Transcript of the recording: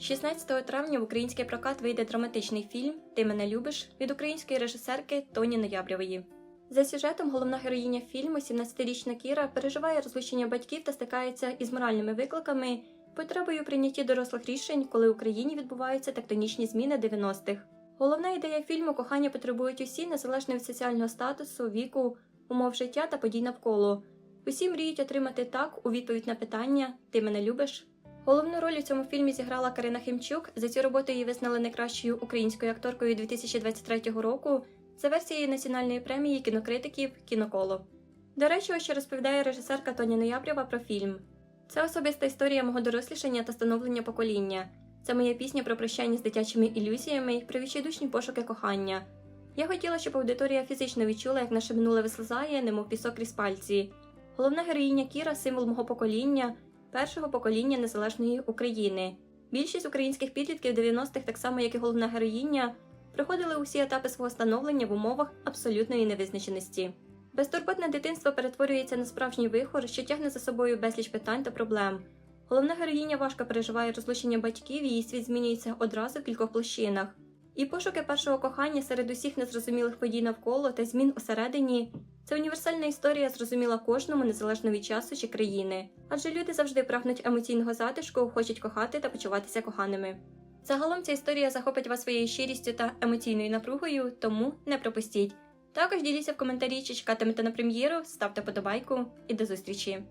16 травня в український прокат вийде драматичний фільм Ти мене любиш від української режисерки Тоні Ноябрєвої. За сюжетом головна героїня фільму, 17-річна Кіра, переживає розлучення батьків та стикається із моральними викликами, потребою прийнятті дорослих рішень, коли в Україні відбуваються тектонічні зміни 90-х. Головна ідея фільму кохання потребують усі незалежно від соціального статусу, віку, умов життя та подій навколо. Усі мріють отримати так у відповідь на питання Ти мене любиш? Головну роль у цьому фільмі зіграла Карина Хімчук. За цю роботу її визнали найкращою українською акторкою 2023 року за версією національної премії кінокритиків Кіноколо. До речі, ось що розповідає режисерка Тоня Ноябрєва про фільм. Це особиста історія мого дорослішання та становлення покоління. Це моя пісня про прощання з дитячими ілюзіями про відчайдушні пошуки кохання. Я хотіла, щоб аудиторія фізично відчула, як наше минуле вислизає, немов пісок крізь пальці. Головна героїня Кіра символ мого покоління, першого покоління незалежної України. Більшість українських підлітків 90-х, так само як і головна героїня, проходили усі етапи свого становлення в умовах абсолютної невизначеності. Безтурботне дитинство перетворюється на справжній вихор, що тягне за собою безліч питань та проблем. Головна героїня важко переживає розлучення батьків, її світ змінюється одразу в кількох площинах. І пошуки першого кохання серед усіх незрозумілих подій навколо та змін усередині це універсальна історія, зрозуміла кожному незалежно від часу чи країни, адже люди завжди прагнуть емоційного затишку, хочуть кохати та почуватися коханими. Загалом ця історія захопить вас своєю щирістю та емоційною напругою, тому не пропустіть. Також діліться в коментарі, чи чекатимете на прем'єру, ставте подобайку і до зустрічі!